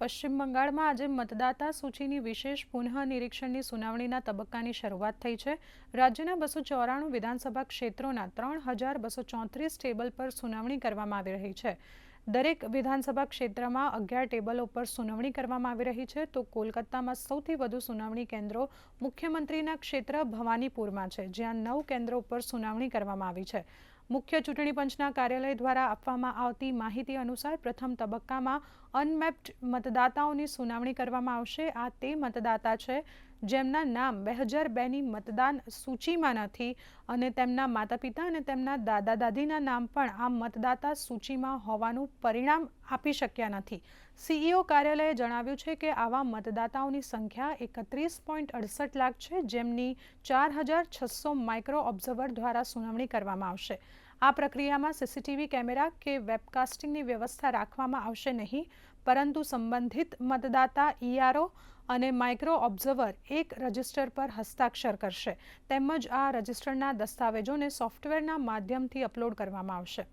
પશ્ચિમ બંગાળમાં આજે મતદાતા સૂચિની વિશેષ પુનઃ નિરીક્ષણની સુનાવણીના તબક્કાની શરૂઆત થઈ છે. રાજ્યના બસો ચોરાણું વિધાનસભા ક્ષેત્રોના ત્રણ હજાર બસો ચોત્રીસ ટેબલ પર સુનાવણી કરવામાં આવી રહી છે. દરેક વિધાનસભા ક્ષેત્રમાં અગિયાર ટેબલો પર સુનાવણી કરવામાં આવી રહી છે. તો કોલકાતામાં સૌથી વધુ સુનાવણી કેન્દ્રો મુખ્યમંત્રીના ક્ષેત્ર ભવાનીપુરમાં છે, જ્યાં નવ કેન્દ્રો પર સુનાવણી કરવામાં આવી છે. મુખ્ય ચૂંટણી પંચના કાર્યાલય દ્વારા આપવામાં આવતી માહિતી અનુસાર પ્રથમ તબક્કામાં અનમેપ્ડ મતદાતાઓની સુનાવણી કરવામાં આવશે. આ તે મતદાતા છે જેમના નામ બે હજાર બેની મતદાન સૂચિમાં નથી અને તેમના માતા પિતા અને તેમના દાદા દાદીના નામ પણ આ મતદાતા સૂચિમાં હોવાનું પરિણામ આપી શક્યા નથી. સીઈઓ કાર્યાલયે જણાવ્યું છે કે આવા મતદાતાઓની સંખ્યા એકત્રીસ પોઈન્ટ અડસઠ લાખ છે, જેમની ચાર હજાર છસો માઇક્રો ઓબ્ઝર્વર દ્વારા સુનાવણી કરવામાં આવશે. આ પ્રક્રિયામાં સીસીટીવી કેમેરા કે વેબકાસ્ટિંગની વ્યવસ્થા રાખવામાં આવશે નહીં, પરંતુ સંબંધિત મતદાતા ઈઆરઓ અને માઇક્રો ઓબ્ઝર્વર એક રજિસ્ટર પર હસ્તાક્ષર કરશે. તેમજ આ રજિસ્ટરના દસ્તાવેજોને સોફ્ટવેરના માધ્યમથી અપલોડ કરવામાં આવશે.